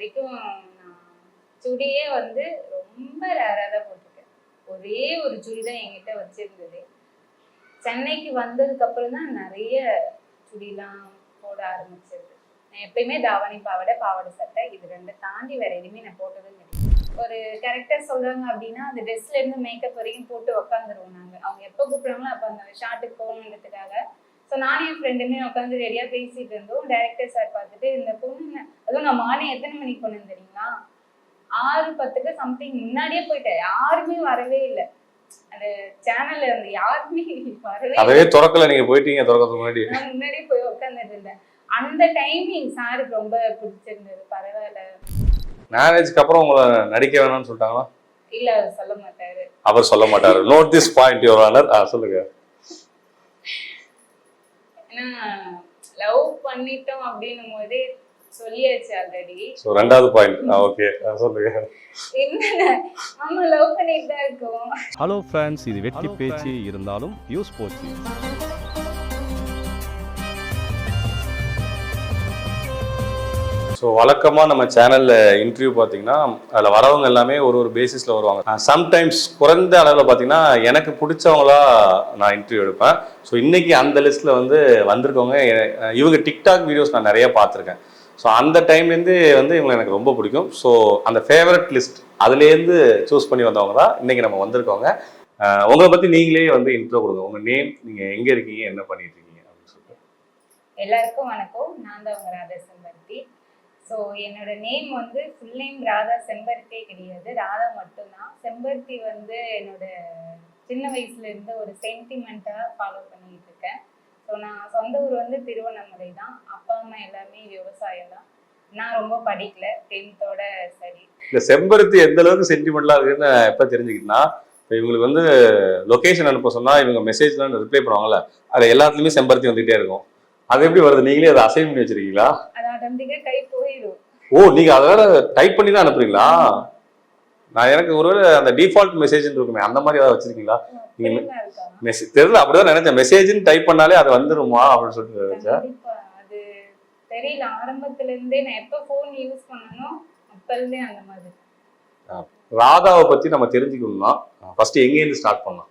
வரைக்கும் நான் சுடியே வந்து ரொம்ப ரேராக தான் போட்டிருக்கேன். ஒரே ஒரு சுடி தான் என்கிட்ட வச்சிருந்தது. சென்னைக்கு வந்ததுக்கு அப்புறம் தான் நிறைய சுடிலாம் போட ஆரம்பிச்சது. நான் எப்பயுமே தாவணி பாவாடை பாவாடை சட்டை இது ரெண்டு தாண்டி வேற எதுவுமே நான் போட்டதும் கிடையாது. ஒரு கேரக்டர் சொல்றாங்க அப்படின்னா அந்த ட்ரெஸ்ல இருந்து மேக்கப் வரைக்கும் போட்டு உட்காந்துருவோம் நாங்க. அவங்க எப்போ கூப்பிடுறாங்களோ அப்போ அந்த ஷார்ட்டுக்கு போகணுன்றதுக்காக ஸோ நானும் என் ஃப்ரெண்டுமே உட்காந்து ரெடியா பேசிட்டு இருந்தோம். டேரக்டர் சார் பார்த்துட்டு இந்த பொண்ணு அதுவும் நான் மார்னிங் எத்தனை மணிக்கு போனேன் தெரியுங்களா? ஆறு பத்துக்கு சம்திங் முன்னாடியே போயிட்டேன். யாருமே வரவே இல்லை. அந்த சேனல்ல இருந்து யாருமே வரவே இல்லை. அதவே திறக்கல நீங்க போயிட்டீங்க திறக்கிறதுக்கு முன்னாடி. நான் முன்னாடியே போய் உட்காந்துட்டு இருந்தேன். அந்த டைமிங் சாருக்கு ரொம்ப பிடிச்சிருந்தது. பரவாயில்ல. மேரேஜ்க்கு அப்புறம் உங்களை நடிக்க வேணாம்னு சொல்லிட்டாங்களா? இல்ல சொல்ல மாட்டாரு. அவர் சொல்ல மாட்டாரு. Note this point your honour சொல்லுங்க. ஏன்னா லவ் பண்ணிட்டோம் அப்படின்னும் போதே சொல்லியாச்சு ஆல்ரெடி ஸோ ரெண்டாவது பாயிண்ட் ஓகே சொல்லுங்க. என்ன ஆமா லவ் பண்ணிட்டு தான் இருக்கோம். ஹலோ ஃப்ரெண்ட்ஸ் இது வெட்டி பேச்சு இருந்தாலும் யூஸ் போச்சு ஸோ வழக்கமாக நம்ம சேனலில் இன்டர்வியூ பார்த்தீங்கன்னா அதில் வரவங்க எல்லாமே ஒரு ஒரு பேசிஸில் வருவாங்க. சம்டைம்ஸ் குறைந்த அளவில் பார்த்தீங்கன்னா எனக்கு பிடிச்சவங்களா நான் இன்டர்வியூ எடுப்பேன். ஸோ இன்றைக்கி அந்த லிஸ்ட்டில் வந்து வந்திருக்கவங்க இவங்க டிக்டாக் வீடியோஸ் நான் நிறைய பார்த்துருக்கேன். ஸோ அந்த டைம்லேருந்து வந்து இவங்களை எனக்கு ரொம்ப பிடிக்கும். ஸோ அந்த ஃபேவரட் லிஸ்ட் அதுலேருந்து சூஸ் பண்ணி வந்தவங்க தான் இன்றைக்கி நம்ம வந்திருக்கோங்க உங்களை பற்றி நீங்களே வந்து இன்ட்ரோ கொடுங்க. உங்கள் நேம் நீங்கள் எங்கே இருக்கீங்க என்ன பண்ணிட்டு இருக்கீங்க? அப்படின்னு சொல்லிட்டு. எல்லாருக்கும் வணக்கம். நான் தான் உங்கள் ராதேசன் செம்பருத்தி ஸோ என்னோட நேம் வந்து ஃபுல் நேம் ராதா செம்பருத்தியே கிடையாது. ராதா மட்டும்தான். செம்பருத்தி வந்து என்னோட சின்ன வயசுல இருந்து ஒரு சென்டிமெண்ட்டாக ஃபாலோ பண்ணிட்டு இருக்கேன். ஸோ நான் சொந்த ஊர் வந்து திருவண்ணாமலை தான். அப்பா அம்மா எல்லாமே விவசாயம் தான். நான் ரொம்ப படிக்கல. டென்த்தோட சரி. இந்த செம்பருத்தி எந்த அளவுக்கு சென்டிமெண்டலா இருக்குன்னு எப்ப தெரிஞ்சுக்கிட்டேன்னா இப்போ இவங்களுக்கு வந்து லொகேஷன் அனுப்ப சொன்னா இவங்க மெசேஜ்லாம் ரிப்ளை பண்ணுவாங்கல்ல அது எல்லாத்துலயுமே செம்பருத்தி வந்துட்டே இருக்கும். அது எப்படி வருது? நீங்களே அதை அசைன் பண்ணி வச்சிருக்கீங்களா? அது ஆட்டோமேட்டிக்காக கை போயிடும். ஓ நீங்க அதை வேற டைப் பண்ணி தான் அனுப்புறீங்களா? நான் எனக்கு ஒருவேளை அந்த டிஃபால்ட் மெசேஜ் இருக்குமே அந்த மாதிரி ஏதாவது வச்சிருக்கீங்களா? நீங்க மெசேஜ் தெரியல அப்படிதான் நினைச்சேன். மெசேஜ்னு டைப் பண்ணாலே அது வந்துருமா அப்படின்னு சொல்லிட்டு நினைச்சேன். கண்டிப்பா அது தெரியல. ஆரம்பத்துல இருந்தே நான் எப்ப ஃபோன் யூஸ் பண்ணனோ அப்ப இருந்தே அந்த மாதிரி. ராதாவை பத்தி நம்ம தெரிஞ்சுக்கணும்னா ஃபர்ஸ்ட் எங்கேருந்து ஸ்டார்ட் பண்ணலாம்?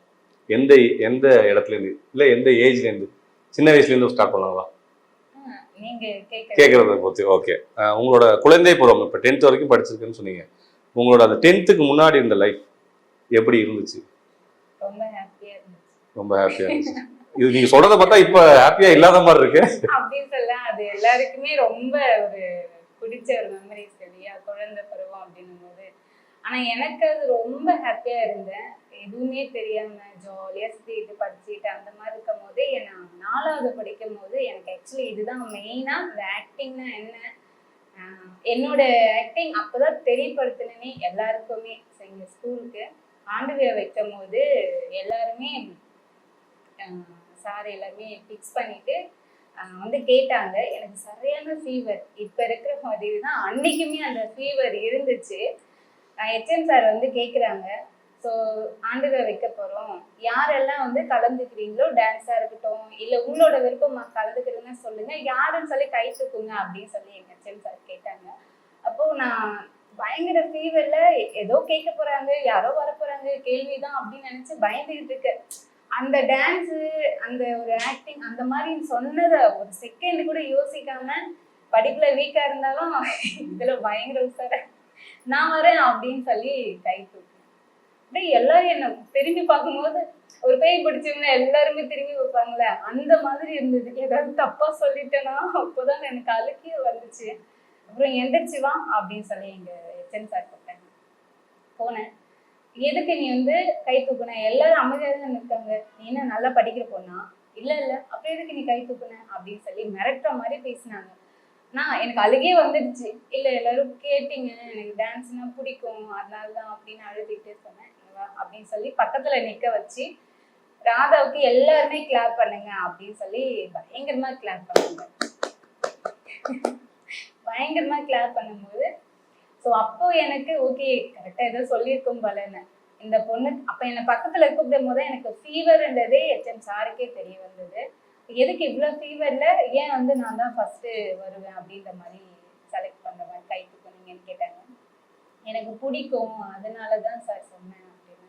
எந்த எந்த இடத்துல இருந்து இல்ல எந்த ஏஜ்ல இருந்து சின்ன வயசுல இருந்து ஸ்டார்ட் பண்ணலாங்களா? கேட்கறத. பத்தி ஓகே உங்களோட குழந்தை பருவம் இப்போ டென்த் வரைக்கும் படிச்சிருக்குன்னு சொன்னீங்க. உங்களோட அந்த டென்த்துக்கு முன்னாடி இருந்த லைஃப் எப்படி இருந்துச்சு? ரொம்ப ஹாப்பியா இருந்துச்சு. ரொம்ப ஹாப்பியா இருந்துச்சு. இது நீங்க சொல்றத பார்த்தா இப்ப ஹாப்பியா இல்லாத மாதிரி இருக்கு. அப்படின்னு சொல்ல அது எல்லாருக்குமே ரொம்ப ஒரு பிடிச்ச ஒரு மெமரிஸ் இல்லையா குழந்தை பருவம் அப்படின்னும் போது ஆனா எனக்கு அது ரொம்ப ஹாப்பியா இருந்தேன். எதுவுமே தெரியாம ஜாலியா சுத்திட்டு படிச்சுட்டு அந்த மாதிரி இருக்கும் போது நான் நாலாவது படிக்கும் போது எனக்கு ஆக்சுவலி இதுதான் மெயினா இந்த ஆக்டிங்னா என்ன? என்னோட ஆக்டிங் அப்பதான் தெரியப்படுத்தினே எல்லாருக்குமே. So, எங்க ஸ்கூலுக்கு ஆண்டுவியா வைக்கும் போது எல்லாருமே சார் எல்லாருமே ஃபிக்ஸ் பண்ணிட்டு வந்து கேட்டாங்க எனக்கு சரியான ஃபீவர் இப்போ இருக்கிற மாதிரி தான் அன்னைக்குமே அந்த ஃபீவர் இருந்துச்சு. ஹெச்எம் சார் வந்து கேட்குறாங்க ஸோ ஆண்டுகளை வைக்க போகிறோம் யாரெல்லாம் வந்து கலந்துக்கிறீங்களோ டான்ஸாக இருக்கட்டும் இல்லை உங்களோட விருப்பம் கலந்துக்கிறதுன்னு சொல்லுங்க. யாருன்னு சொல்லி கை தூக்குங்க அப்படின்னு சொல்லி எங்கள் ஹெச்எம் சார் கேட்டாங்க. அப்போது நான் பயங்கர ஃபீவரில் ஏதோ கேட்க போகிறாங்க யாரோ வர கேள்வி கேள்விதான் அப்படின்னு நினச்சி பயந்துக்கிட்டு இருக்கேன். அந்த டான்ஸு அந்த ஒரு ஆக்டிங் அந்த மாதிரி சொன்னதை ஒரு செகண்ட் கூட யோசிக்காமல் படிப்பில் வீக்காக இருந்தாலும் இதில் பயங்கர உசார நான் வரேன் அப்படின்னு சொல்லி கை அப்படியே எல்லாரும் என்ன திரும்பி பார்க்கும்போது ஒரு பேய் பிடிச்சவங்க எல்லாருமே திரும்பி வைப்பாங்களே அந்த மாதிரி இருந்தது. ஏதாவது தப்பா சொல்லிட்டேன்னா அப்போதான் எனக்கு அழுக்கிய வந்துச்சு. அப்புறம் எந்திரிச்சு வா அப்படின்னு சொல்லி எங்க எச்சன் சார் கூப்பிட்டாங்க போனேன். எதுக்கு நீ வந்து கை தூக்குன? எல்லாரும் அமைதியாக தான் இருக்காங்க. நீ என்ன நல்லா படிக்கிற பொண்ணா? இல்ல இல்ல. அப்புறம் எதுக்கு நீ கை தூக்குன? அப்படின்னு சொல்லி மிரட்டுற மாதிரி பேசினாங்க. நான் எனக்கு அழுகே வந்துடுச்சு. இல்லை எல்லாரும் கேட்டீங்க எனக்கு டான்ஸ்னா பிடிக்கும் அதனால தான் அப்படின்னு அழுதுகிட்டே சொன்னேன் அப்படின்னு சொல்லி பக்கத்தில் நிற்க வச்சு ராதாவுக்கு எல்லாருமே கிளாப் பண்ணுங்க அப்படின்னு சொல்லி பயங்கரமாக கிளாப் பண்ணுங்க பயங்கரமாக கிளாப் பண்ணும்போது ஸோ அப்போ எனக்கு ஓகே கரெக்டாக ஏதோ சொல்லியிருக்கும் போலன்னு இந்த பொண்ணு அப்போ என்னை பக்கத்தில் கூப்பிடும் போது எனக்கு ஃபீவர்ன்றதே ஹெச்எம் சாருக்கே தெரிய வந்தது. எதுக்கு இவ்வளோ ஃபீவரில் ஏன் வந்து நான் தான் ஃபஸ்ட்டு வருவேன் அப்படின்ற மாதிரி செலக்ட் பண்ற மாதிரி போனீங்கன்னு கேட்டாங்க எனக்கு பிடிக்கும். அதனால தான் சார் சொன்னேன் அப்படின்னு.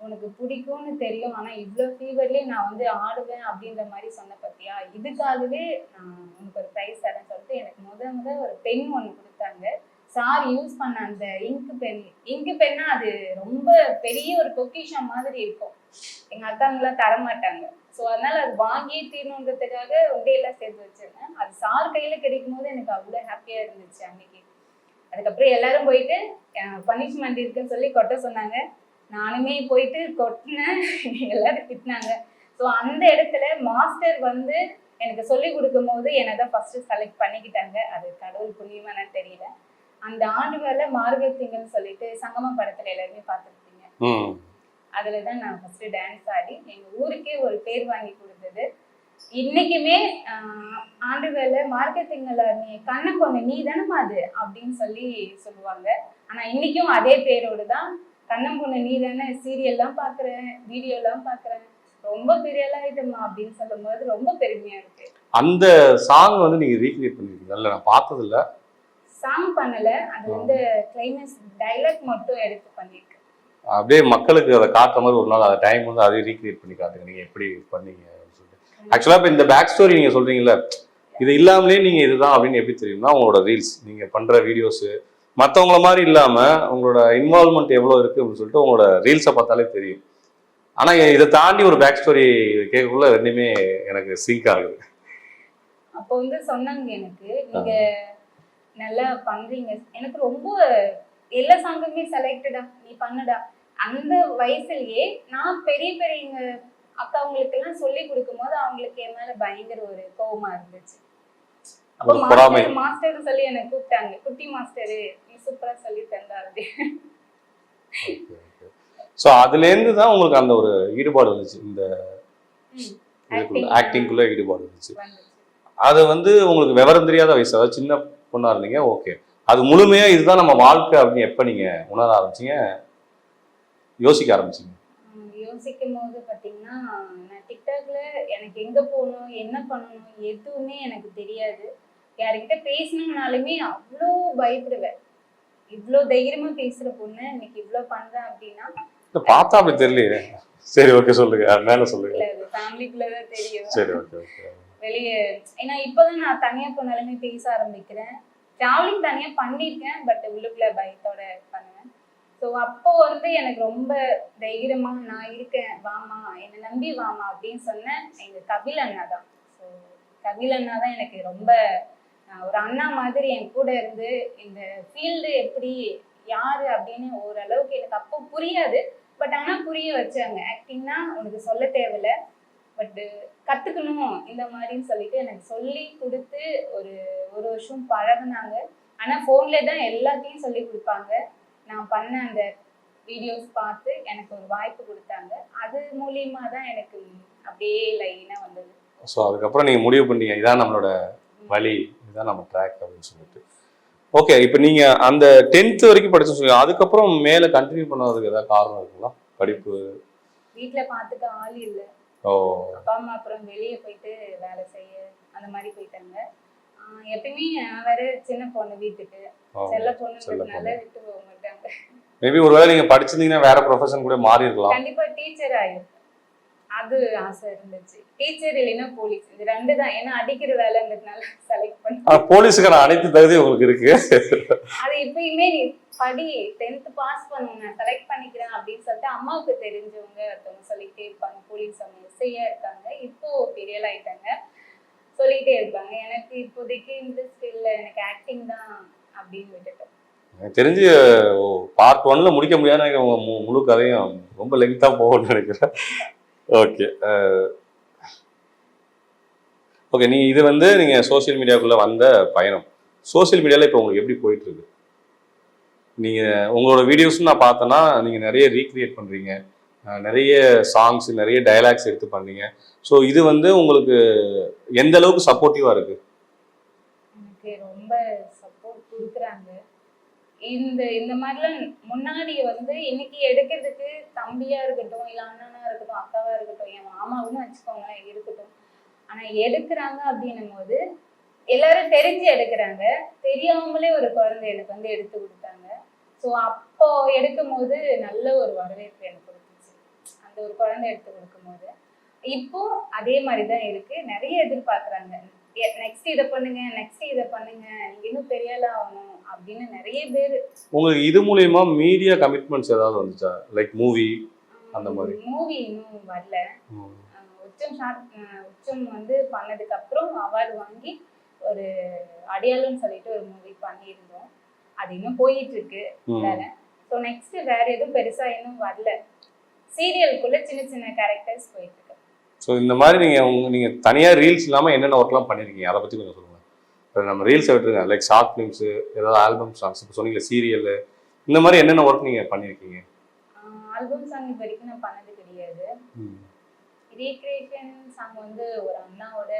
உனக்கு பிடிக்கும்னு தெரியும். ஆனால் இவ்வளோ ஃபீவர்லேயே நான் வந்து ஆடுவேன் அப்படின்ற மாதிரி சொன்ன பார்த்தியா இதுக்காகவே நான் உனக்கு ஒரு ப்ரைஸ் தரேன்னு சொல்லிட்டு எனக்கு முத முத ஒரு பெண் ஒன்று கொடுத்தாங்க. சார் யூஸ் பண்ண அந்த இங்கு பென். இங்கு பென்னா அது ரொம்ப பெரிய ஒரு பொக்கிஷம் மாதிரி இருக்கும். எங்கள் அக்காங்களாம் தர மாட்டாங்க ஸோ அதனால அது வாங்கி தீரணுன்றதுக்காக உண்டையெல்லாம் சேர்த்து வச்சிருந்தேன். அது சார் கையில் கிடைக்கும் போது எனக்கு அவ்வளோ ஹாப்பியாக இருந்துச்சு அன்னைக்கு. அதுக்கப்புறம் எல்லாரும் போயிட்டு பனிஷ்மெண்ட் இருக்குன்னு சொல்லி கொட்ட சொன்னாங்க. நானுமே போயிட்டு கொட்டினேன். எல்லாரும் திட்டினாங்க. ஸோ அந்த இடத்துல மாஸ்டர் வந்து எனக்கு சொல்லி கொடுக்கும் போது என்னை தான் ஃபர்ஸ்ட் செலக்ட் பண்ணிக்கிட்டாங்க. அது கடவுள் புண்ணியமானு தெரியல. அந்த ஆண்டு மேல மார்கத்திங்கன்னு சொல்லிட்டு சங்கம படத்துல எல்லாருமே பார்த்துருப்பீங்க. அதுல தான் நான் ஃபர்ஸ்ட் டான்ஸ் ஆடி எங்க ஊருக்கே ஒரு பேர் வாங்கி கொடுத்தது. இன்னைக்குமே ஆண்டு வேலை மார்க்கெட்டிங்ல நீ கண்ண பொண்ணு நீ தானம்மா அது? அப்படின்னு சொல்லி சொல்லுவாங்க. ஆனா இன்னைக்கும் அதே பேரோடு தான். கண்ணன் பொண்ணு நீ தானே சீரியல்லாம் பாக்குறேன் வீடியோலாம் பாக்குறேன் ரொம்ப பெரிய ஆயிட்டம்மா அப்படின்னு சொல்லும்போது ரொம்ப பெருமையா இருக்கு. அந்த சாங் வந்து நீங்க ரீக்ரியேட் பண்ணிருக்கீங்க. நான் பார்த்தது இல்ல சாங் பண்ணல அது வந்து கிளைமேக்ஸ் டைலாக் மட்டும் எடுத்து பண்ணிருக்கேன் அப்படியே மக்களுக்கு அதை காட்டுற மாதிரி ஒரு நாள் அந்த டைம் வந்து அதை ரீக்ரியேட் பண்ணி காட்டுங்க. நீங்க எப்படி பண்ணீங்க சொல்லிட்டு. ஆக்சுவலா இப்போ இந்த பேக் ஸ்டோரி நீங்க சொல்றீங்கல்ல இது இல்லாமலே நீங்க இதுதான் அப்படின்னு எப்படி தெரியும்னா உங்களோட ரீல்ஸ் நீங்க பண்ற வீடியோஸ் மற்றவங்கள மாதிரி இல்லாம உங்களோட இன்வால்மெண்ட் எவ்வளவு இருக்கு அப்படின்னு சொல்லிட்டு உங்களோட ரீல்ஸை பார்த்தாலே தெரியும். ஆனா இதை தாண்டி ஒரு பேக் ஸ்டோரி கேட்கக்குள்ள ரெண்டுமே எனக்கு சிங்க் ஆகுது. அப்போ வந்து சொன்னாங்க எனக்கு நீங்க நல்லா பண்றீங்க எனக்கு ரொம்ப எல்லா சாங்குமே செலக்டடா நீ பண்ணுடா. அந்த வயசுலயே நான் பெரிய பெரியவங்க அக்காவங்களுக்கு எல்லாம் சொல்லி கொடுக்கும்போது அவங்களுக்கு என் மேல பயங்கர ஒரு கோவமா இருந்துச்சு. அப்போ மாஸ்டர் மாஸ்டர் சொல்லி என்னை கூப்பிட்டாங்க. குட்டி மாஸ்டரு நீ சூப்பரா சொல்லி தந்தாரு ஸோ அதுலேருந்து தான் உங்களுக்கு அந்த ஒரு ஈடுபாடு வந்துச்சு. இந்த. ஆக்டிங்குள்ள ஈடுபாடு வந்துச்சு. அது வந்து உங்களுக்கு விவரம் தெரியாத வயசு. அதாவது சின்ன பொண்ணா இருந்தீங்க ஓகே அது முழுமையா இதுதான் நம்ம வாழ்க்கை அப்படின்னு எப்ப நீங்க உணர ஆரம்பிச்சீங்க? யோசிக்க ஆரம்பிச்சீங்க. யோசிக்கும் போது பார்த்தீங்கன்னா நான் டிக்டாக்ல எனக்கு எங்க போகணும் என்ன பண்ணணும் எதுவுமே எனக்கு தெரியாது. யார்கிட்ட பேசணும்னாலுமே அவ்வளோ பயப்படுவேன். இவ்வளோ தைரியமா பேசுற பொண்ணு இன்னைக்கு இவ்வளோ பண்றேன் அப்படின்னா பார்த்தா அப்படி தெரியலையே. சரி ஓகே சொல்லுங்க. மேல சொல்லுங்க. ஃபேமிலிக்குள்ளதான் தெரியும். சரி ஓகே ஓகே வெளியே ஏன்னா இப்போதான் நான் தனியாக போனாலுமே பேச ஆரம்பிக்கிறேன். ட்ராவலிங் தனியாக பண்ணியிருக்கேன் பட் உள்ளுக்குள்ள பயத்தோட பண்ணுவேன் ஸோ அப்போ வந்து எனக்கு ரொம்ப தைரியமா நான் இருக்கேன். வாமா என்னை நம்பி வாமா அப்படின்னு சொன்னேன் எங்கள் கபில் அண்ணா தான். ஸோ கபில் அண்ணா தான் எனக்கு ரொம்ப ஒரு அண்ணா மாதிரி என் கூட இருந்து இந்த ஃபீல்டு எப்படி யாரு அப்படின்னு ஓரளவுக்கு எனக்கு அப்போ புரியாது. பட் ஆனால் புரிய வச்சாங்க. ஆக்டிங்னா உனக்கு சொல்ல தேவையில்ல. பட்டு கத்துக்கணும் இந்த மாதிரின்னு சொல்லிட்டு எனக்கு சொல்லி கொடுத்து ஒரு ஒரு வருஷம் பழகுனாங்க. ஆனா போன்ல தான் எல்லாத்தையும் சொல்லி கொடுப்பாங்க. நான் பண்ண அந்த வீடியோஸ் பார்த்து எனக்கு ஒரு வாய்ப்பு கொடுத்தாங்க. அது மூலியமா தான் எனக்கு அப்படியே லைனா வந்தது. ஸோ அதுக்கப்புறம் நீங்க முடிவு பண்ணீங்க இதான் நம்மளோட வழி இதுதான் நம்ம ட்ராக் அப்படின்னு சொல்லிட்டு. ஓகே இப்போ நீங்க அந்த டென்த் வரைக்கும் படிச்சு சொல்லுங்க. அதுக்கப்புறம் மேல கண்டினியூ பண்ணதுக்கு ஏதாவது காரணம் இருக்குங்களா? படிப்பு? வீட்ல பார்த்துக்க ஆள் இல்லை. அப்பா அம்மா அப்புறம் வெளியே போயிட்டு வேலை செய்ய அந்த மாதிரி போயிட்டாங்க. எப்பயுமே நான் வேற சின்ன பொண்ணு வீட்டுக்கு. செல்ல பொண்ணுன்றதுனால பொண்ணு. விட்டு போக மாட்டாங்க. மேபி ஒருவேளை நீங்க படிச்சிருந்தீங்கன்னா வேற ப்ரொஃபஷன் கூட மாறி இருக்கலாம் கண்டிப்பா டீச்சர் ஆயிருப்பேன் அது ஆசை இருந்துச்சு. டீச்சர் இல்லைன்னா போலீஸ் இது ரெண்டு தான். ஏன்னா அடிக்கிற வேலைங்கிறதுனால செலக்ட் பண்ணி. போலீஸுக்கான அனைத்து தகுதியும் உங்களுக்கு இருக்கு. அது இப்பயுமே நீ படி டென்த் பாஸ் பண்ணுங்க செலக்ட் பண்ணிக்கிறேன் அப்படின்னு சொல்லிட்டு அம்மாவுக்கு தெரிஞ்சவங்க ஒருத்தவங்க சொல்லிக்கிட்டே இருப்பாங்க. போலீஸ் அவங்க எஸ்ஐயா இருக்காங்க. இப்போ பெரியல் ஆயிட்டாங்க. சொல்லிக்கிட்டே இருப்பாங்க. எனக்கு இப்போதைக்கு இன்ட்ரெஸ்ட் இல்லை. எனக்கு ஆக்டிங் தான் அப்படின்னு விட்டுட்டேன். எனக்கு தெரிஞ்சு பார்ட் ஒன்ல முடிக்க முடியாதுன்னு நினைக்கிறேன். உங்க மு- முழு கதையும் ரொம்ப லெங்தா போகும்னு நினைக்கிறேன். ஓகே ஓகே uh, நீ இது வந்து நீங்க சோஷியல் மீடியாக்குள்ள வந்த பயணம். சோஷியல் மீடியால இப்போ உங்களுக்கு எப்படி போயிட்டு இருக்கு நீங்க உங்களோட வீடியோஸ் நான் பார்த்தேன்னா நீங்க நிறைய ரீக்ரியேட் பண்றீங்க. நிறைய சாங்ஸ் நிறைய டயலாக்ஸ் எடுத்து பண்றீங்க ஸோ இது வந்து உங்களுக்கு எந்த அளவுக்கு சப்போர்ட்டிவா இருக்கு? எனக்கு ரொம்ப சப்போர்ட் கொடுக்குறாங்க. இந்த இந்த மாதிரிலாம் முன்னாடி வந்து இன்னைக்கு எடுக்கிறதுக்கு தம்பியா இருக்கட்டும் இல்ல அண்ணனா இருக்கட்டும் அக்காவா இருக்கட்டும் என் மாமாவும் வச்சுக்கோங்களேன் இருக்கட்டும். ஆனா எடுக்கிறாங்க அப்படின்னும் போது எல்லாரும் தெரிஞ்சு எடுக்கிறாங்க. தெரியாமலே ஒரு குழந்தை எனக்கு வந்து எடுத்து கொடுத்தாங்க. ஸோ அப்போ எடுக்கும்போது நல்ல ஒரு வரவேற்பு எனக்கு கொடுத்துச்சு. அந்த ஒரு குழந்தை எடுத்து கொடுக்கும்போது. இப்போ அதே மாதிரி தான் இருக்கு. நிறைய எதிர்பார்க்குறாங்க. நெக்ஸ்ட் இதை பண்ணுங்க நெக்ஸ்ட் இதை பண்ணுங்க நீங்க இன்னும் பெரிய ஆகணும் அப்படின்னு நிறைய பேர். உங்களுக்கு இது மூலியமா மீடியா கமிட்மெண்ட்ஸ் ஏதாவது வந்துச்சா? லைக் மூவி அந்த மாதிரி. மூவி இன்னும் வரல. உச்சம் ஷார்ட் உச்சம் வந்து பண்ணதுக்கு அப்புறம் அவார்டு வாங்கி ஒரு அடையாளம்னு சொல்லிட்டு ஒரு மூவி பண்ணியிருந்தோம். அது இன்னும் போயிட்டு இருக்கு வேற. ஸோ நெக்ஸ்ட் வேற எதுவும் பெருசா இன்னும் வரல. சீரியலுக்குள்ள சின்ன சின்ன கேரக்டர்ஸ் போயிட்டு ஸோ இந்த மாதிரி நீங்க உங்க நீங்க தனியா ரீல்ஸ் இல்லாம என்னென்ன ஒர்க்லாம் பண்ணிருக்கீங்க? அதை பத்தி கொஞ்சம் சொல்லுங்க. இப்போ நம்ம ரீல்ஸை விட்டுருங்க. லைக் ஷார்ட் ஃபிலிம்ஸ் ஏதாவது ஆல்பம் சாங்ஸ் இப்போ சொன்னீங்க சீரியல் இந்த மாதிரி என்னென்ன ஒர்க் நீங்க பண்ணிருக்கீங்க? ஆல்பம் சாங் இது வரைக்கும் நான் பண்ணது கிடையாது. ரீக்ரியேஷன் சாங் வந்து ஒரு அண்ணாவோட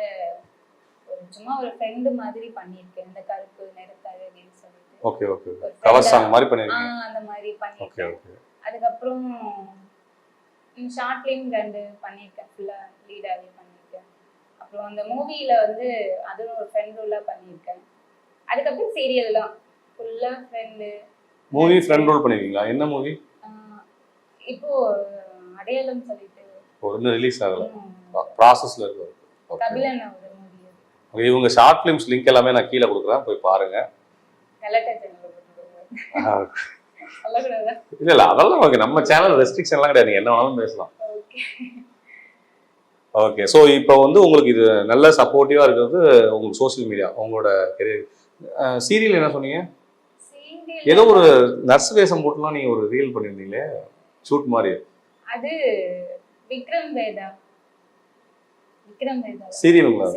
ஒரு சும்மா ஒரு ஃப்ரெண்டு மாதிரி பண்ணியிருக்கேன். இந்த கருப்பு நிறத்தழகின்னு சொல்லிட்டு. ஓகே ஓகே கவர் சாங் மாதிரி பண்ணிருக்கீங்க. ஆஹ் அந்த மாதிரி ஓகே பண்ணியிருக்கேன். ஓகே அதுக்கப்புறம் ஷார்ட் ஃபிலிம் ரெண்டு பண்ணியிருக்கேன். ஃபுல்லாக லீடாகவே பண்ணியிருக்கேன். அப்புறம் அந்த மூவியில் வந்து அதுவும் ஒரு ஃப்ரெண்ட் ரோலாக பண்ணியிருக்கேன். அதுக்கப்புறம் சீரியல் தான். ஃபுல்லாக ஃப்ரெண்டு மூவி ஃப்ரெண்ட் ரோல் பண்ணிருக்கீங்களா? என்ன மூவி இப்போ அடையாளம் சொல்லிட்டு. இன்னும் ரிலீஸ் ஆகல. ப்ராசஸ்ல இருக்கு. கபிலன் மூவி இவங்க ஷார்ட் ஃபிலிம்ஸ் லிங்க் எல்லாமே நான் கீழே கொடுக்குறேன். போய் பாருங்க. கலட்டா இல்ல இல்ல அதெல்லாம் ஓகே நம்ம சேனல் ரெஸ்ட்ரிக்ஷன்லாம் கிடையாது. நீங்க என்ன வேணாலும் பேசலாம். ஓகே ஸோ இப்போ வந்து உங்களுக்கு இது நல்ல சப்போர்ட்டிவா இருக்கிறது உங்களுக்கு சோஷியல் மீடியா உங்களோட கெரியர் சீரியல் என்ன சொன்னீங்க? ஏதோ ஒரு நர்ஸ் வேஷம் போட்டுலாம் நீங்க ஒரு ரீல் பண்ணியிருந்தீங்களே ஷூட் மாதிரி. அது விக்ரம் வேதா. சீரியலுங்களா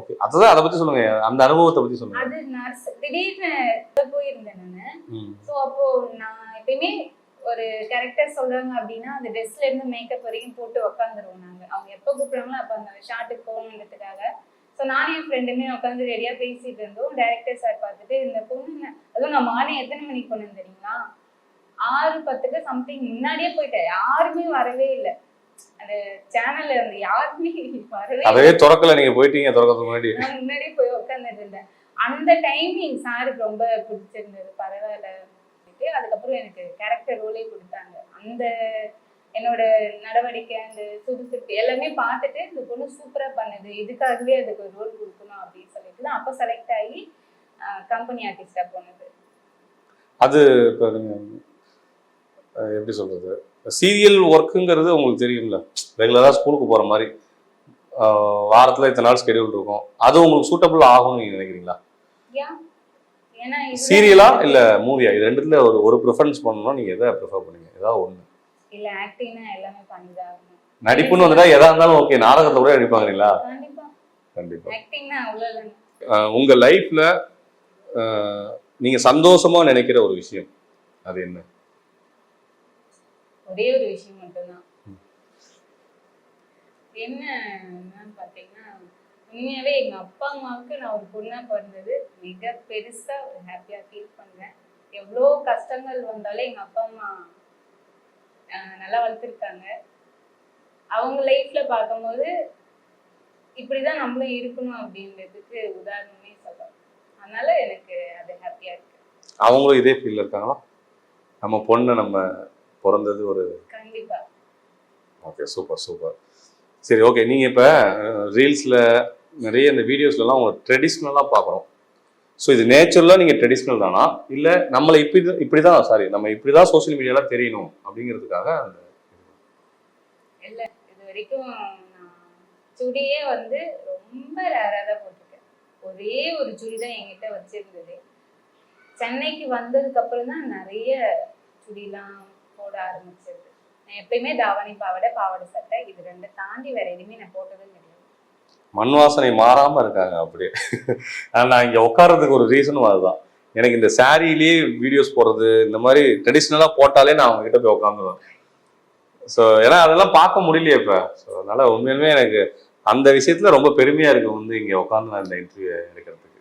ஓகே அதை? பத்தி சொல்லுங்க. அந்த அனுபவத்தை பத்தி சொல்லுங்க. அது நர்ஸ் திடீர்னு போயிருந்தேன் நானு. ஸோ அப்போ நான் எப்பயுமே ஒரு கேரக்டர் சொல்றாங்க அப்படின்னா அந்த ட்ரெஸ்ல இருந்து மேக்கப் வரைக்கும் போட்டு உட்காந்துருவோம் நாங்க. அவங்க எப்போ கூப்பிடுறாங்களோ அப்போ அந்த ஷார்ட்டுக்கு போகணுன்றதுக்காக. ஸோ நானே என் ஃப்ரெண்டுமே உட்காந்து ரெடியா பேசிட்டு இருந்தோம். டேரக்டர் சார் பார்த்துட்டு இந்த பொண்ணு அதுவும் நான் மார்னிங் எத்தனை மணிக்கு போனேன் தெரியுங்களா? ஆறு பத்துக்கு சம்திங் முன்னாடியே போயிட்டேன். யாருமே வரவே இல்லை. அந்த சேனல்ல இருந்து யாருமே வரவே இல்ல. அதவே திறக்கல நீங்க போயிட்டீங்க திறக்கிறதுக்கு முன்னாடி. நான் முன்னாடியே போய் உட்காந்துட்டு இருந்தேன். அந்த டைமிங் சாருக்கு ரொம்ப பிடிச்சிருந்தது. பரவாயில்ல அதுக்கப்புறம் எனக்கு கேரக்டர் ரோலே கொடுத்தாங்க. அந்த என்னோட நடவடிக்கை அந்த சுறுசுறுப்பு எல்லாமே பார்த்துட்டு இந்த பொண்ணு சூப்பரா பண்ணுது. இதுக்காகவே அதுக்கு ஒரு ரோல் கொடுக்கணும் அப்படின்னு சொல்லிட்டு தான் அப்போ செலக்ட் ஆகி கம்பெனி ஆர்டிஸ்டா போனது. அது இப்போ நீங்க அஹ், எப்படி சொல்றது? சீரியல் ஒர்க்குங்கிறது உங்களுக்கு தெரியும்ல. ரெகுலராக ஸ்கூலுக்கு போற மாதிரி வாரத்துல இத்தனை நாள் ஸ்கெடியூல் இருக்கும். அது உங்களுக்கு சூட்டபிள் ஆகும்னு நீங்க நினைக்கிறீங்களா? சீரியலா இல்ல மூவியா இது ரெண்டுத்துல ஒரு ஒரு ப்ரிஃபரன்ஸ் பண்ணணும்னா நீங்க எதை ப்ரிஃபர் பண்ணுங்க ஏதாவது ஒண்ணு. இல்ல ஆக்டிங்னா எல்லாமே பண்ணிதான் நடிப்புன்னு வந்துட்டா எதா இருந்தாலும் ஓகே நாடகத்தை கூட நடிப்பாங்களா கண்டிப்பா. கண்டிப்பா. ஆக்டிங்னா அவ்வளோ அஹ், உங்க லைஃப்ல நீங்க சந்தோஷமா நினைக்கிற ஒரு விஷயம். அது என்ன? ஒரே ஒரு விஷயம் மட்டும்தான். என்ன என்னன்னு பார்த்தீங்கன்னா உண்மையாவே எங்க அப்பா அம்மாவுக்கு நான் ஒரு பொண்ணா பிறந்தது மிக பெருசா ஒரு ஹாப்பியா ஃபீல் பண்றேன். எவ்வளோ கஷ்டங்கள் வந்தாலும் எங்க அப்பா அம்மா நல்லா வளர்த்துருக்காங்க. அவங்க லைஃப்ல பார்க்கும்போது இப்படிதான் நம்மளும் இருக்கணும் அப்படின்றதுக்கு உதாரணமே சொல்லலாம். அதனால எனக்கு அது ஹாப்பியா இருக்கு. அவங்களும் இதே ஃபீல்ல இருக்காங்களா? நம்ம பொண்ணு நம்ம பிறந்தது ஒரு கண்டிப்பா. ஓகே சூப்பர் சூப்பர் சரி ஓகே நீங்கள் இப்போ ரீல்ஸில் நிறைய இந்த வீடியோஸ்லலாம் உங்களை ட்ரெடிஷ்னலாக பார்க்குறோம் ஸோ இது நேச்சுரலாக நீங்கள் ட்ரெடிஷ்னல் தானா? இல்லை நம்மளை இப்படி இப்படி தான் சாரி நம்ம இப்படி தான் சோஷியல் மீடியாவில் தெரியணும் அப்படிங்கிறதுக்காக அந்த இல்லை இது வரைக்கும் நான் சுடியே வந்து ரொம்ப ரேராக தான் போட்டிருக்கேன். ஒரே ஒரு சுடி தான் என்கிட்ட வச்சிருந்தது. சென்னைக்கு வந்ததுக்கு அப்புறம் தான் நிறைய சுடிலாம் போட ஆரம்பிச்சது. நான் எப்பயுமே தாவணி பாவாடை பாவாடை சட்டை இது ரெண்டு தாண்டி வேற எதுவுமே நான் போட்டதும் கிடையாது. மண் வாசனை மாறாமல் இருக்காங்க அப்படியே. நான் இங்கே உட்கார்றதுக்கு ஒரு ரீசனும் அதுதான். எனக்கு இந்த சாரியிலேயே வீடியோஸ் போடுறது இந்த மாதிரி ட்ரெடிஷ்னலாக போட்டாலே நான் அவங்க கிட்ட போய் உட்காந்துருவேன். ஸோ ஏன்னா அதெல்லாம் பார்க்க முடியலையே இப்போ. ஸோ அதனால உண்மையிலுமே எனக்கு அந்த விஷயத்துல ரொம்ப பெருமையா இருக்கு வந்து இங்க உட்காந்து நான் இந்த இன்டர்வியூ எடுக்கிறதுக்கு.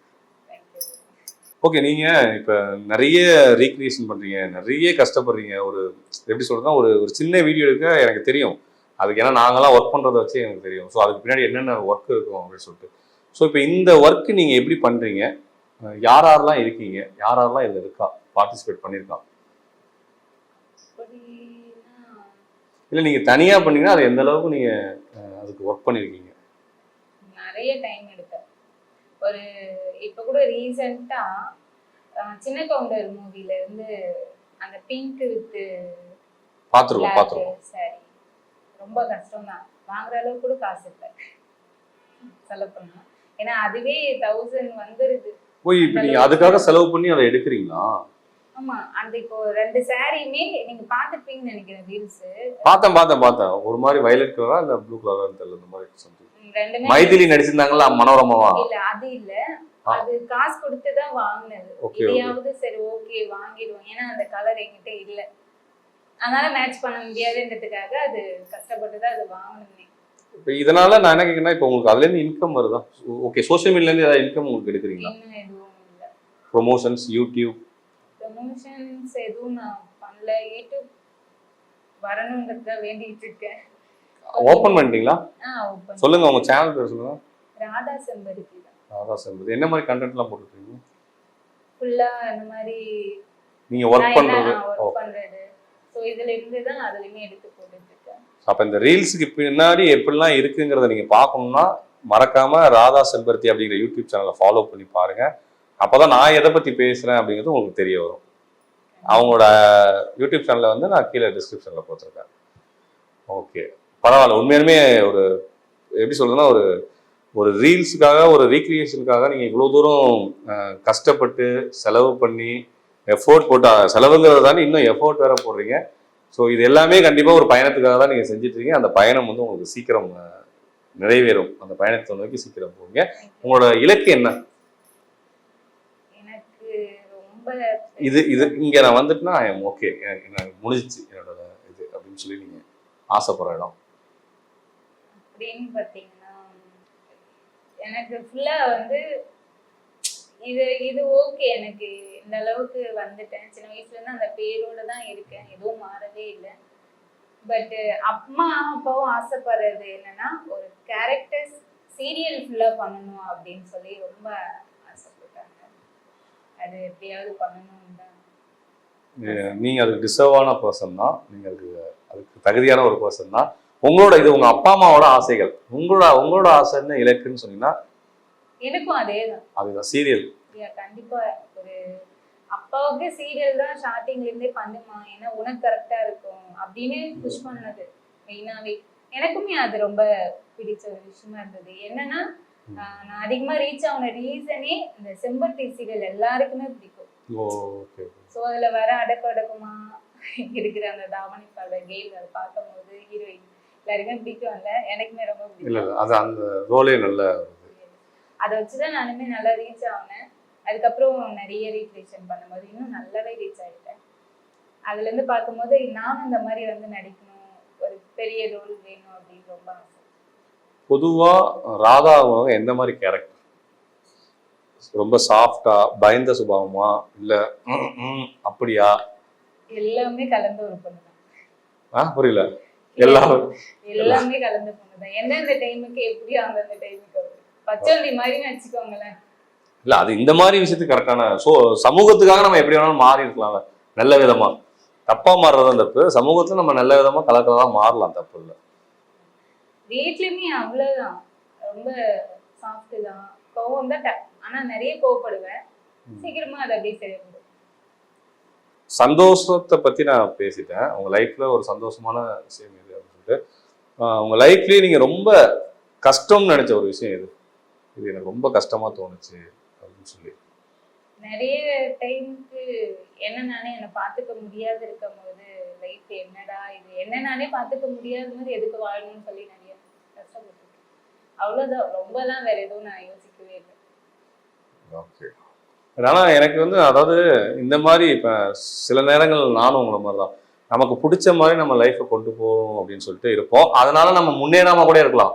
ஓகே நீங்க இப்ப நிறைய ரீக்ரியேஷன் பண்றீங்க நிறைய கஷ்டப்படுறீங்க. ஒரு எப்படி சொல்றதுன்னா ஒரு ஒரு சின்ன வீடியோ எடுக்க எனக்கு தெரியும். அதுக்கு ஏன்னா நாங்களாம் ஒர்க் பண்ணுறத வச்சு எனக்கு தெரியும். ஸோ அதுக்கு பின்னாடி என்னென்ன ஒர்க் இருக்கும் அப்படின்னு சொல்லிட்டு. ஸோ இப்போ இந்த ஒர்க் நீங்க எப்படி பண்றீங்க? யார் யாரெல்லாம் இருக்கீங்க? யார் யாரெல்லாம் இதுல இருக்கா? பார்ட்டிசிபேட் பண்ணியிருக்கா? இல்லை நீங்கள் தனியாக பண்ணீங்கன்னா அது எந்த அளவுக்கு நீங்கள் அதுக்கு ஒர்க் பண்ணியிருக்கீங்க நிறைய டைம் ஒரு இப்போ கூட ரீசெண்டா சின்ன கவுண்டர் மூவில இருந்து அந்த பிங்க் வித் பார்த்துருக்கோம் பார்த்துருக்கோம் சாரி ரொம்ப கஷ்டம் தான் வாங்குற அளவுக்கு கூட காசு இல்லை. சொல்ல போனா ஏன்னா அதுவே தௌசண்ட் வந்துருது. போய் இப்போ நீங்கள் அதுக்காக செலவு பண்ணி அதை எடுக்கிறீங்களா? ஆமா. அந்த இப்போ ரெண்டு சாரியுமே நீங்க பாத்துருப்பீங்கன்னு நினைக்கிறேன் ரீல்ஸ் பார்த்தேன் பார்த்தேன் பார்த்தேன் ஒரு மாதிரி வயலட் கலரா இல்லை ப்ளூ கலரான்னு தெரியல இந்த மாதிரி மைதிலி நடிச்சிருந்தாங்களா? மனோரமாவா? இல்ல அது இல்ல. அது காசு கொடுத்து தான் வாங்கினது இதையாவது சரி ஓகே வாங்கிடுவோம். ஏன்னா அந்த கலர் என்கிட்ட இல்ல. அதனால மேட்ச் பண்ண முடியாதுன்றதுக்காக அது கஷ்டப்பட்டு தான் அது வாங்கினேன். இப்போ இதனால நான் என்ன கேட்குறேன்னா இப்போ உங்களுக்கு அதுலேருந்து இன்கம் வருதா? ஓகே சோஷியல் மீடியாலேருந்து ஏதாவது இன்கம் உங்களுக்கு எடுக்கிறீங்களா? இன்னும் எதுவும் இல்ல. ப்ரொமோஷன்ஸ் யூடியூப் ப்ரமோஷன்ஸ் எதுவும் நான் பண்ணல. யூடியூப் வரணுங்கிறத வேண்டிட்டு இருக்கேன். ஓப்பன் பண்ணிட்டீங்களா? சொல்லுங்க உங்க சேனல் பேர் சொல்லுங்க. ராதா செம்பருத்தி ராதா செம்பது என்ன மாதிரி கண்டென்ட்லாம் போட்டுருக்கீங்க? ஃபுல்லா இந்த மாதிரி நீங்க ஒர்க் பண்றது. ஒர்க் பண்றது. ஸோ இதுல இருந்து தான் அதுலயுமே எடுத்து போட்டுட்டு இருக்கேன் அப்ப இந்த ரீல்ஸுக்கு பின்னாடி எப்படிலாம் இருக்குங்கிறத நீங்க பார்க்கணும்னா மறக்காம ராதா செம்பருத்தி அப்படிங்கிற யூடியூப் சேனலை ஃபாலோ பண்ணி பாருங்க. அப்பதான் நான் எதை பத்தி பேசுறேன் அப்படிங்கிறது உங்களுக்கு தெரிய வரும். அவங்களோட யூடியூப் சேனலை வந்து நான் கீழே டிஸ்கிரிப்ஷன்ல போட்டிருக்கேன். ஓகே பரவாயில்ல உண்மையாலுமே ஒரு எப்படி சொல்றதுன்னா ஒரு ஒரு ரீல்ஸுக்காக ஒரு ரீக்ரியேஷனுக்காக நீங்கள் இவ்வளோ தூரம் கஷ்டப்பட்டு செலவு பண்ணி எஃபோர்ட் போட்டு செலவுங்கிறத தாண்டி இன்னும் எஃபோர்ட் வேற போடுறீங்க. ஸோ இது எல்லாமே கண்டிப்பாக ஒரு பயணத்துக்காக தான் நீங்கள் செஞ்சுட்டு இருக்கீங்க அந்த பயணம் வந்து உங்களுக்கு சீக்கிரம் நிறைவேறும். அந்த பயணத்தை நோக்கி சீக்கிரம் போவீங்க. உங்களோட இலக்கு என்ன? இது இது இங்கே நான் வந்துட்டுனா ஓகே எனக்கு முடிஞ்சிச்சு என்னோட இது அப்படின்னு சொல்லி நீங்கள் ஆசைப்படுற இடம். அப்படின்னு பார்த்தீங்கன்னா எனக்கு ஃபுல்லாக வந்து இது இது ஓகே எனக்கு இந்த அளவுக்கு வந்துட்டேன். சின்ன வயசுலேருந்து அந்த பேரோடு தான் இருக்கேன். எதுவும் மாறவே இல்லை. பட்டு அம்மா அப்பாவும் ஆசைப்படுறது என்னன்னா ஒரு கேரக்டர்ஸ் சீரியல் ஃபுல்லாக பண்ணணும் அப்படின்னு சொல்லி ரொம்ப ஆசைப்பட்டாங்க. அது எப்படியாவது பண்ணணும் தான். நீங்கள் அதுக்கு டிசர்வான பர்சன் தான். நீங்கள் அதுக்கு அதுக்கு தகுதியான ஒரு பர்சன் தான். உங்களோட இது உங்க அப்பா அம்மாவோட ஆசைகள். உங்களோட உங்களோட ஆசை என்ன இலக்குன்னு சொன்னீங்கன்னா? எனக்கும் அதே தான் அதுதான் சீரியல் கண்டிப்பா. ஒரு அப்பாவுக்கு சீரியல் தான் ஸ்டார்டிங்ல இருந்தே பண்ணுமா? ஏன்னா உனக்கு கரெக்டா இருக்கும் அப்படின்னு புஷ் பண்ணது மெயினாவே எனக்குமே அது ரொம்ப பிடிச்ச ஒரு விஷயமா இருந்தது. என்னன்னா நான் அதிகமா ரீச் ஆன ரீசனே இந்த செம்பருத்தி சீரியல் எல்லாருக்குமே பிடிக்கும். ஸோ அதுல வர அடக்கு அடக்குமா இருக்கிற அந்த தாவணி பட கெயில் அதை பார்க்கும்போது ஹீரோயின் எல்லாருக்குமே பிடிக்கும் இல்ல எனக்குமே ரொம்ப பிடிக்கும். இல்ல அது அந்த ரோலே நல்ல அதை வச்சுதான் நானுமே நல்லா ரீச் ஆனேன். அதுக்கப்புறம் நிறைய ரீக்ரியேஷன் பண்ணும்போது இன்னும் நல்லாவே ரீச் ஆயிட்டேன். அதுல இருந்து பார்க்கும்போது நானும் இந்த மாதிரி வந்து நடிக்கணும் ஒரு பெரிய ரோல் வேணும் அப்படின்னு ரொம்ப ஆசை. பொதுவா ராதா அவங்க எந்த மாதிரி கேரக்டர் ரொம்ப சாஃப்டா பயந்த சுபாவமா இல்ல அப்படியா? எல்லாமே கலந்த ஒரு பொண்ணு புரியல. எல்லாம் எல்லாமே கலந்த பொண்ணு தான். எந்தெந்த டைமுக்கு எப்படியோ அந்தந்த டைமுக்கு பச்சோந்தி மாதிரி வச்சுக்கோங்களேன். இல்ல அது இந்த மாதிரி விஷயத்துக்கு கரெக்டான ஸோ சமூகத்துக்காக நம்ம எப்படி வேணாலும் மாறி இருக்கலாம்ல. நல்ல விதமா. தப்பா மாறுறது தான் தப்பு. சமூகத்துல நம்ம நல்ல விதமா கலக்கிறதா மாறலாம் தப்பு இல்லை. வீட்லயுமே அவ்வளவுதான். ரொம்ப சாஃப்ட் தான். கோவம் தான் ஆனா நிறைய கோவப்படுவேன். சீக்கிரமா அது அப்படியே சரியாயிடும். சந்தோஷத்தை பத்தி நான் பேசிட்டேன். உங்க லைஃப்ல ஒரு சந்தோஷமான விஷயம் எது அப்படின்னு சொல்லிட்டு ஆஹ் உங்க லைஃப்லயே நீங்க ரொம்ப கஷ்டம்னு நினைச்ச ஒரு விஷயம் எது? இது எனக்கு ரொம்ப கஷ்டமா தோணுச்சு அப்படின்னு சொல்லி. நிறைய டைமுக்கு என்ன நானே என்னை பார்த்துக்க முடியாது இருக்கும் போது லைஃப் என்னடா இது? என்ன நானே பார்த்துக்க முடியாத மாதிரி எதுக்கு வாழணும்னு சொல்லி நிறைய கஷ்டப்பட்டுருக்கேன். அவ்வளோதான் ரொம்பலாம் வேற எதுவும் நான் யோசிக்கவே இல்லை. ஓகே ஆனா எனக்கு வந்து அதாவது இந்த மாதிரி இப்ப சில நேரங்கள் நானும் உங்களை மாதிரி தான் நமக்கு பிடிச்ச மாதிரி நம்ம லைஃப்பை கொண்டு போவோம் அப்படின்னு சொல்லிட்டு இருப்போம். அதனால நம்ம முன்னேறாம கூட இருக்கலாம்.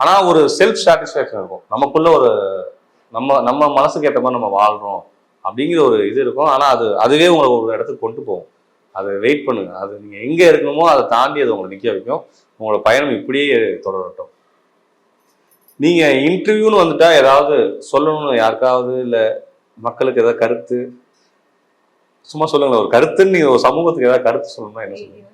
ஆனால் ஒரு செல்ஃப் சாட்டிஸ்ஃபேக்ஷன் இருக்கும். நமக்குள்ள ஒரு நம்ம நம்ம மனசுக்கு ஏற்ற மாதிரி நம்ம வாழ்றோம் அப்படிங்கிற ஒரு இது இருக்கும். ஆனால் அது அதுவே உங்களை ஒரு இடத்துக்கு கொண்டு போகும். அதை வெயிட் பண்ணுங்க. அது நீங்கள் எங்கே இருக்கணுமோ அதை தாண்டி அது உங்களை நிற்க வைக்கும். உங்களோட பயணம் இப்படியே தொடரட்டும். நீங்கள் இன்டர்வியூன்னு வந்துட்டா ஏதாவது சொல்லணும்னு யாருக்காவது இல்லை மக்களுக்கு ஏதாவது கருத்து சும்மா சொல்லுங்களேன் ஒரு கருத்துன்னு நீங்க ஒரு சமூகத்துக்கு ஏதாவது கருத்து சொல்லணும்னா என்ன சொல்லுங்க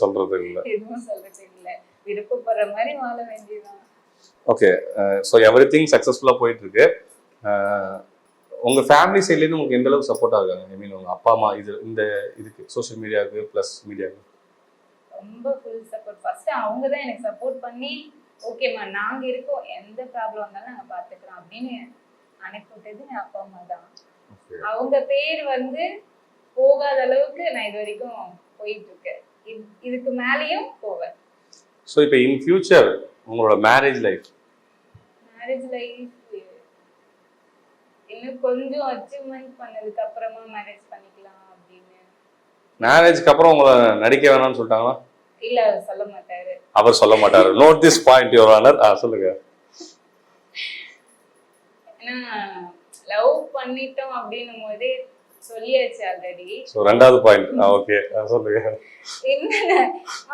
சொல்றது இல்லை. ஓகே ஸோ எவ்ரி திங் சக்ஸஸ்ஃபுல்லாக போயிட்டு இருக்கு உங்க ஃபேமிலி சைட்லேருந்து உங்களுக்கு எந்த அளவுக்கு சப்போர்ட்டாக இருக்காங்க? ஐ மீன் உங்க அப்பா அம்மா இது இந்த இதுக்கு சோஷியல் மீடியாவுக்கு ப்ளஸ் மீடியாவுக்கு ரொம்ப ஃபுல் சப்போர்ட் ஃபர்ஸ்ட் அவங்க தான் எனக்கு சப்போர்ட் பண்ணி ஓகேம்மா நாங்க இருக்கோம். எந்த ப்ராப்ளம் வந்தாலும் நாங்க பாத்துக்கிறோம் அப்படின்னு அனுப்பிவிட்டது என் அப்பா அம்மா தான். அவங்க பேர் வந்து போகாத அளவுக்கு நான் இது வரைக்கும் போயிட்டு இருக்கேன் இது- இதுக்கு மேலேயும் போவேன். ஸோ இப்போ இன் ஃபியூச்சர் உங்களோட மேரேஜ் லைஃப் மேரேஜ் லைஃப் இன்னும் கொஞ்சம் அச்சீவ்மெண்ட் பண்ணதுக்கு அப்புறமா மேரேஜ் பண்ணிக்கலாம் அப்படின்னு. மேரேஜ்க்கு அப்புறம் உங்களை நடிக்க வேணாம்னு சொல்லிட்டாங்களா? இல்ல சொல்ல மாட்டாரு. அவர் சொல்ல மாட்டாரு. Note this point your honour சொல்லுங்க. லவ் பண்ணிட்டோம் அப்படின்னும் போதே சொல்லியாச்சு ஆல்ரெடி ஸோ ரெண்டாவது பாயிண்ட் ஓகே சொல்லுங்க. என்ன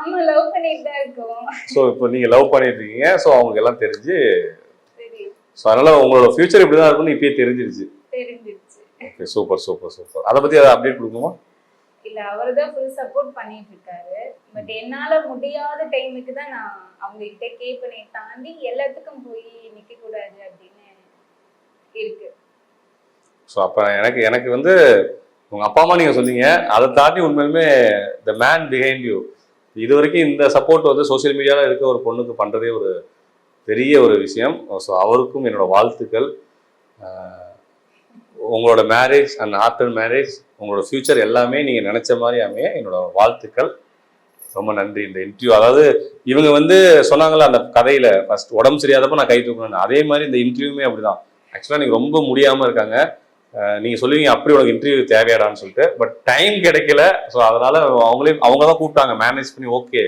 ஆமா லவ் பண்ணிட்டு தான் இருக்கோம். ஸோ இப்போ நீங்க லவ் பண்ணிட்டு இருக்கீங்க. ஸோ அவங்களுக்கு எல்லாம் தெரிஞ்சு. ஸோ அதனால உங்களோட ஃபியூச்சர் இப்படி தான் இருக்கும்னு இப்பயே தெரிஞ்சிருச்சு. தெரிஞ்சிருச்சு. ஓகே சூப்பர் சூப்பர் சூப்பர் அதை பத்தி அப்டேட் கொடுக்குமா இல்ல அவர் தான் ஃபுல் சப்போர்ட் பண்ணிட்டு இருக்காரு பட் என்னால முடியாத டைமுக்கு தான் நான் அவங்க கிட்ட கேட்பனை தாண்டி எல்லாத்துக்கும் போய் நிக்க கூடாது அப்படின்னு இருக்கு. ஸோ அப்போ எனக்கு எனக்கு வந்து உங்க அப்பா அம்மா நீங்க சொன்னீங்க. அதை தாண்டி உண்மையிலுமே த மேன் பிஹைண்ட் யூ இது வரைக்கும் இந்த சப்போர்ட் வந்து சோஷியல் மீடியாவில் இருக்க ஒரு பொண்ணுக்கு பண்றதே ஒரு பெரிய ஒரு விஷயம். ஸோ அவருக்கும் என்னோட வாழ்த்துக்கள். உங்களோட மேரேஜ் அண்ட் ஆஃப்டர் மேரேஜ் உங்களோட ஃப்யூச்சர் எல்லாமே நீங்கள் நினச்ச மாதிரி அமைய என்னோட வாழ்த்துக்கள். ரொம்ப நன்றி இந்த இன்டர்வியூ அதாவது இவங்க வந்து சொன்னாங்களே அந்த கதையில ஃபர்ஸ்ட் உடம்பு சரியாதப்ப நான் கை தூக்கணும் அதே மாதிரி இந்த இன்டர்வியூமே அப்படிதான். ஆக்சுவலாக நீங்கள் ரொம்ப முடியாமல் இருக்காங்க. நீங்கள் சொல்லுவீங்க அப்படி உனக்கு இன்டர்வியூ தேவையாடான்னு சொல்லிட்டு. பட் டைம் கிடைக்கல. ஸோ அதனால அவங்களே அவங்க தான் கூப்பிட்டாங்க. மேனேஜ் பண்ணி ஓகே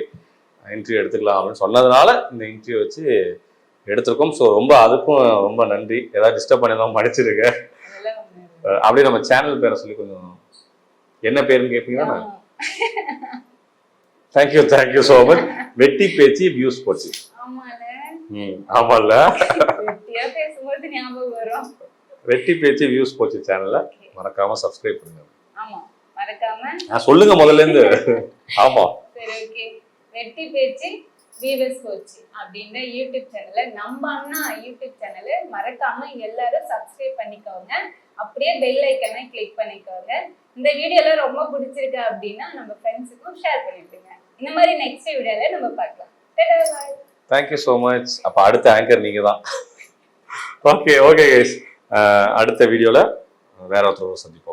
இன்டர்வியூ எடுத்துக்கலாம். அப்படின்னு சொன்னதுனால இந்த இன்டர்வியூ வச்சு எடுத்திருக்கோம். ஸோ ரொம்ப அதுக்கும் ரொம்ப நன்றி. ஏதாவது டிஸ்டர்ப் பண்ணி தான் மடிச்சிருக்கேன் அப்படியே நம்ம சேனல் பேரை சொல்லி கொஞ்சம் என்ன பேருன்னு கேட்பீங்கன்னா. Thank you thank you so much வெட்டி பேச்சு வியூஸ் போச்சு. ஆமால. வெட்டி பேச்சு வியூஸ் போச்சு சேனலை மறக்காம சப்ஸ்கிரைப் பண்ணுங்க. ஆமா. மறக்காம. ஆ, சொல்லுங்க முதல்ல இருந்து ஆமா வெட்டி பேச்சு வீவர்ஸ் கோச்சு அப்படின்ற யூடியூப் சேனலை நம்ம அண்ணா யூடியூப் சேனலை மறக்காம எல்லாரும் சப்ஸ்கிரைப் பண்ணிக்கோங்க. அப்படியே பெல் ஐக்கனை கிளிக் பண்ணிக்கோங்க. இந்த வீடியோலாம் ரொம்ப பிடிச்சிருக்கு அப்படின்னா நம்ம ஃப்ரெண்ட்ஸுக்கும் ஷேர் பண்ணிவிடுங்க இந்த மாதிரி நெக்ஸ்ட் வீடியோல நம்ம பார்க்கலாம். தேங்க்யூ ஸோ மச் அப்போ அடுத்த ஆங்கர் நீங்கள் தான் ஓகே ஓகே கைஸ் அடுத்த வீடியோவில் வேற ஒருத்தர் சந்திப்போம்.